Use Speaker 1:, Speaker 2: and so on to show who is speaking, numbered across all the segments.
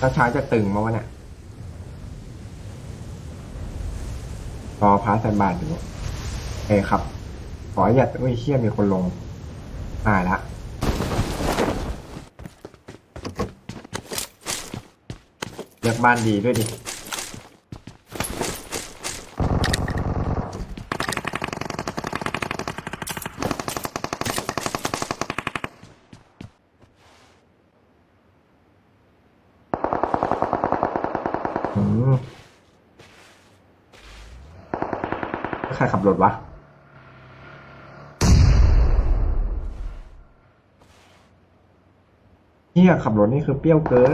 Speaker 1: ถ้าช้าจะตึงมาวะเนี่ย รอพาสแซนบาทอยู่เอ้ครับ ขออย่าอุ้ยเชี่ยมีคนลงตายละเลือกบ้านดีด้วยดิ ใครขับรถวะเฮียขับรถนี่คือเปรี้ยวเกิน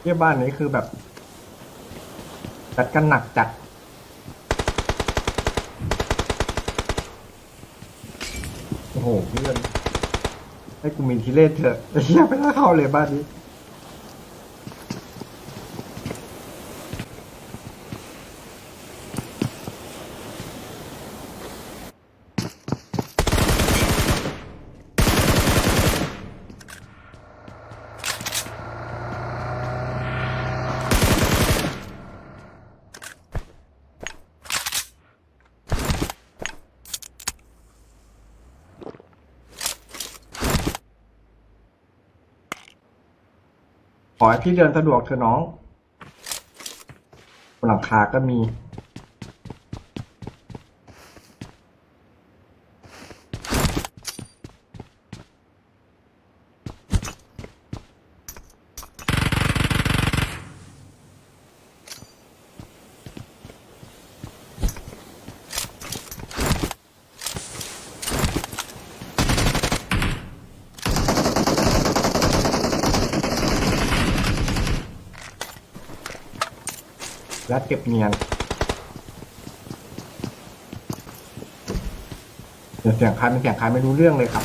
Speaker 1: เที่ยบ้านนี้คือแบบ จัดกันหนักจัด โอ้โหเพื่อนให้กูมีทีเลสเถอะไอ้เหี้ยไม่น่าเข้าเลยบ้านนี้ ขอให้พี่เดินสะดวกเถอะน้องบนหลังคาก็มี และเก็บเนียนเดี๋ยวเสียงใครเป็นเสียงคันไม่รู้เรื่องเลยครับ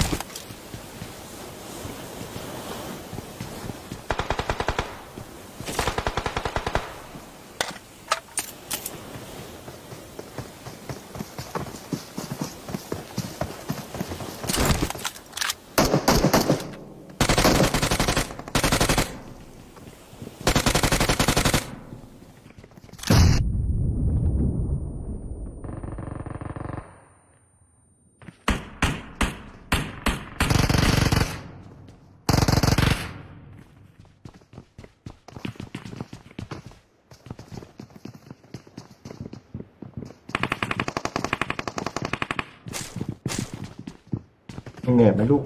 Speaker 1: เหนื่อยไหมลูก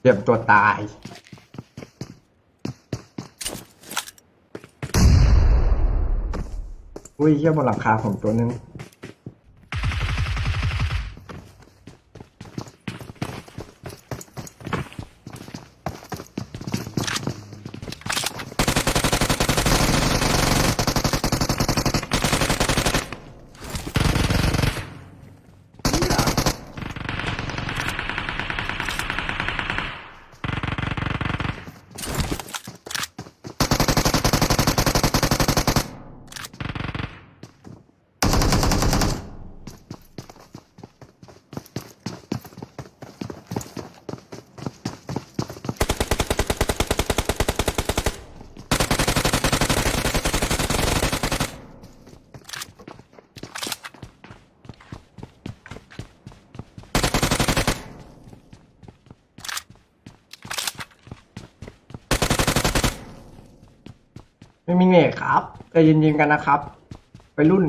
Speaker 1: เตรียมตัวตายอุ้ยเยี่ยบนหลังคาผมตัวนึง ใจเย็นๆกันนะครับ ไปรุ่น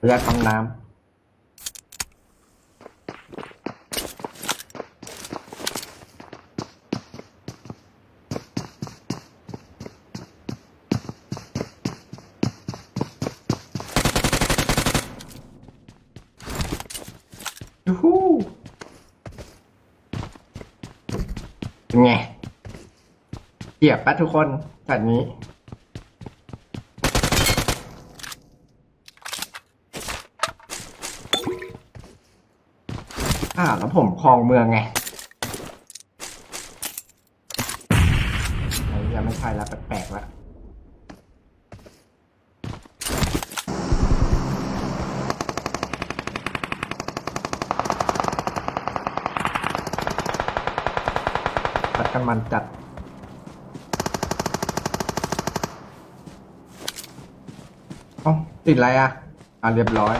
Speaker 1: เรือทำน้ำ ฮูเป็นไงเกียบปะทุกคนแบบนี้ อ่าแล้วผมคลองเมืองไงไอ้ยังไม่ใช่แล้วแปลกๆแล้วจัด กันมันจัด เอ้าติดอะไรอะ อ่าเรียบร้อย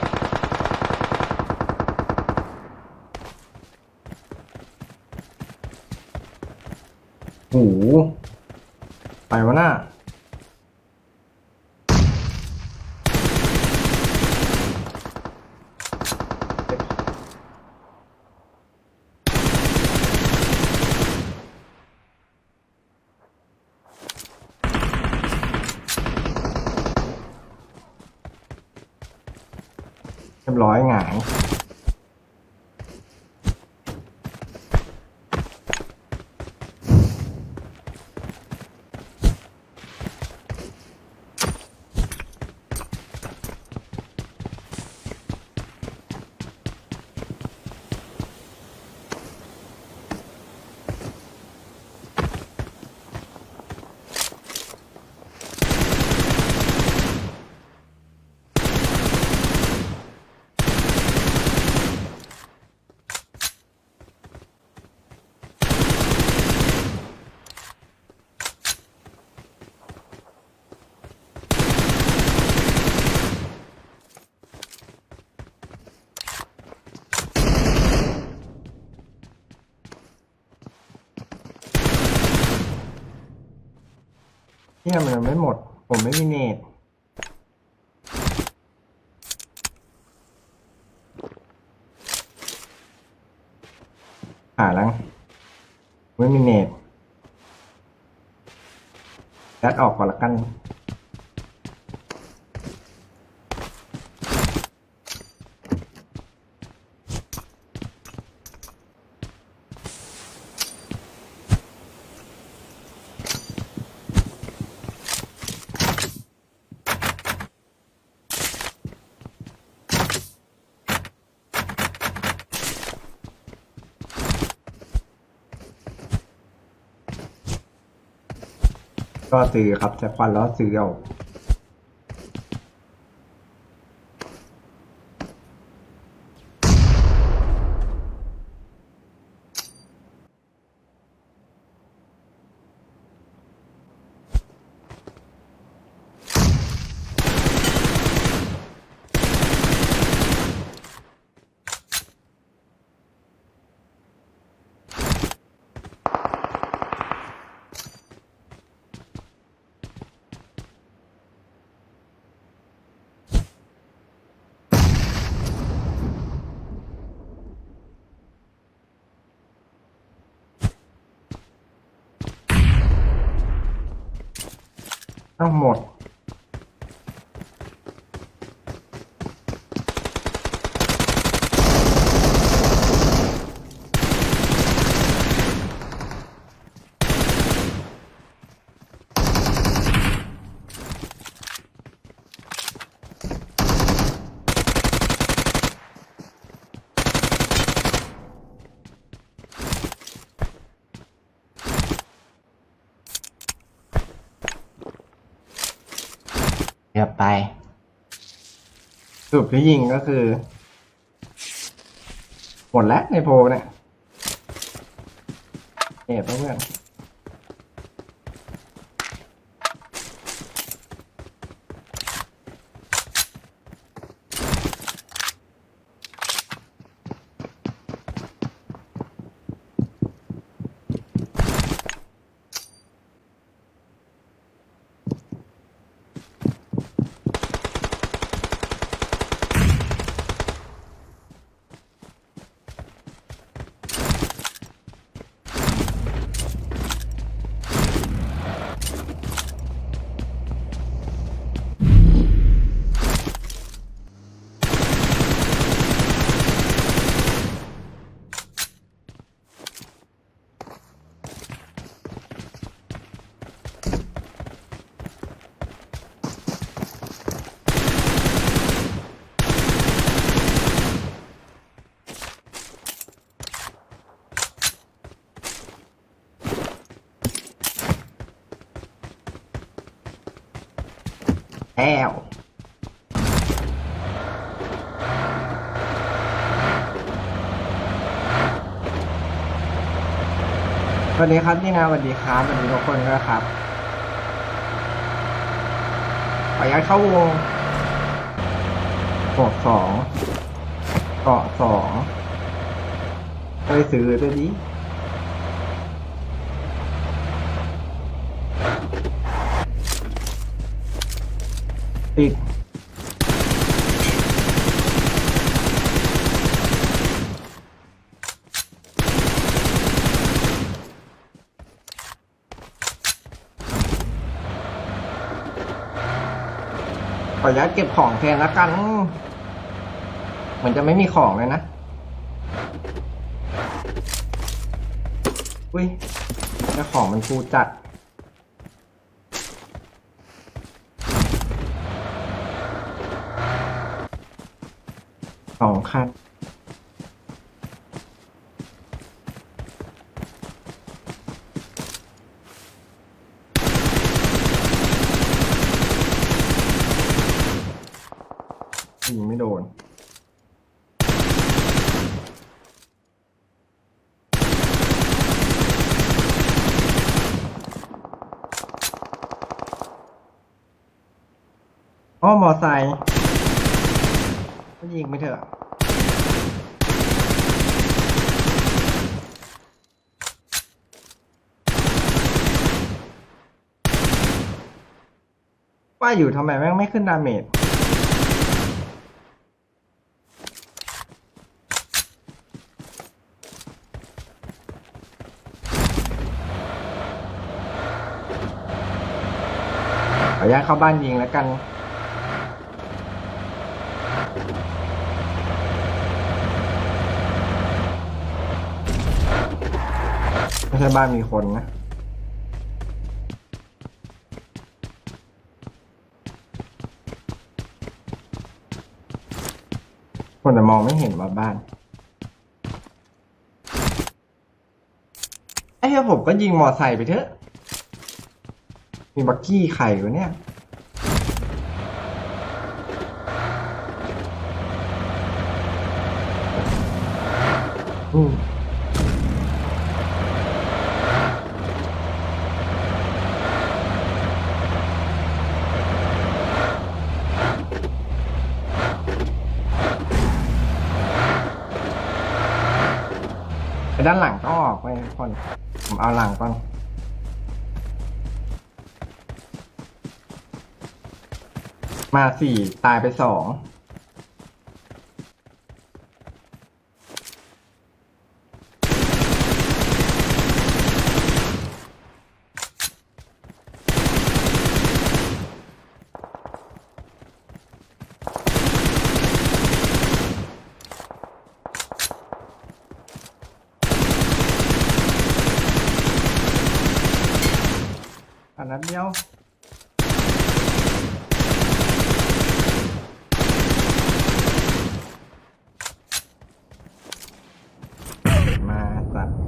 Speaker 1: โอ้โหไปวะน้า ร้อยหงาย เนี่ยมันยังไม่หมด ผมไม่มีเนตหาแล้วไม่มีเนตยัดออกก่อนละกัน ก็ซื้อครับ แต่ควันแล้วซื้อเอา ทั้ เรียบไปสรุปที่ยิงก็คือ หมดแล้วในโพเนี่ยเอ็ดเพื่อน แอ้ว สวัสดีครับพี่นาสวัสดีครับสวัสดีทุกคนด้วยครับ ขออนุญาตเข้าวงเกาะสองเกาะสองไปซื้อตัวนี้ ติดขออนุญาตเก็บของแทนล้วกัน เหมือนจะไม่มีของเลยนะ อุ้ยเจ้าของมันฟูจัด องคันยิงไม่โดนอ้อมอไซค์ ก็ยิงไปเถอะว่าอยู่ทำไมแม่งไม่ขึ้นดาเมจขออนุญาตเข้าบ้านยิงแล้วกัน ไม่ใช่บ้านมีคนนะ คนแต่มองไม่เห็นว่าบ้าน ไอ้เหี้ยผมก็ยิงมอไซค์ไปเถอะ มีบักกี้ไข่วะเนี่ยอืม ด้านหลังต้องออกไปคน ผมเอาหลังก่อน มาสี่ตายไปสอง อันนั้นเดียวมาสัตว์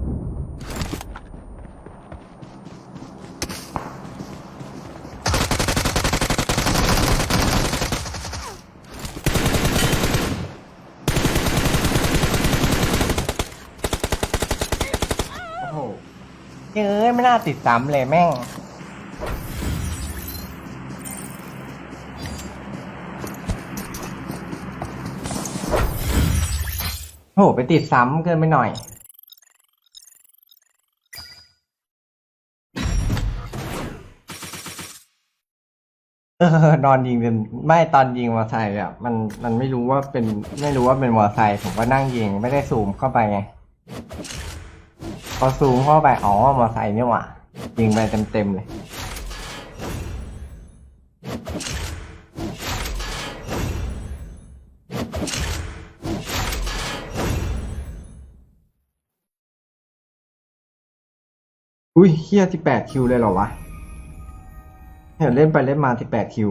Speaker 1: โอ้โหเอ้ยไม่น่าติดซ้ำเลยแม่ง โหไปติดซ้ำเกินไปหน่อย เออนอนยิงเป็นไม่ตอนยิงมอไซค์อะมันมันไม่รู้ว่าเป็นไม่รู้ว่าเป็นมอไซค์ผมก็นั่งยิงไม่ได้ซูมเข้าไปไงพอซูมเข้าไปอ๋อมอไซค์นี่หว่ายิงไปเต็มเต็มเลย อุ้ยเฮียที่แปดคิวเลยเหรอวะเห็นเล่นไปเล่นมาที่แปดคิว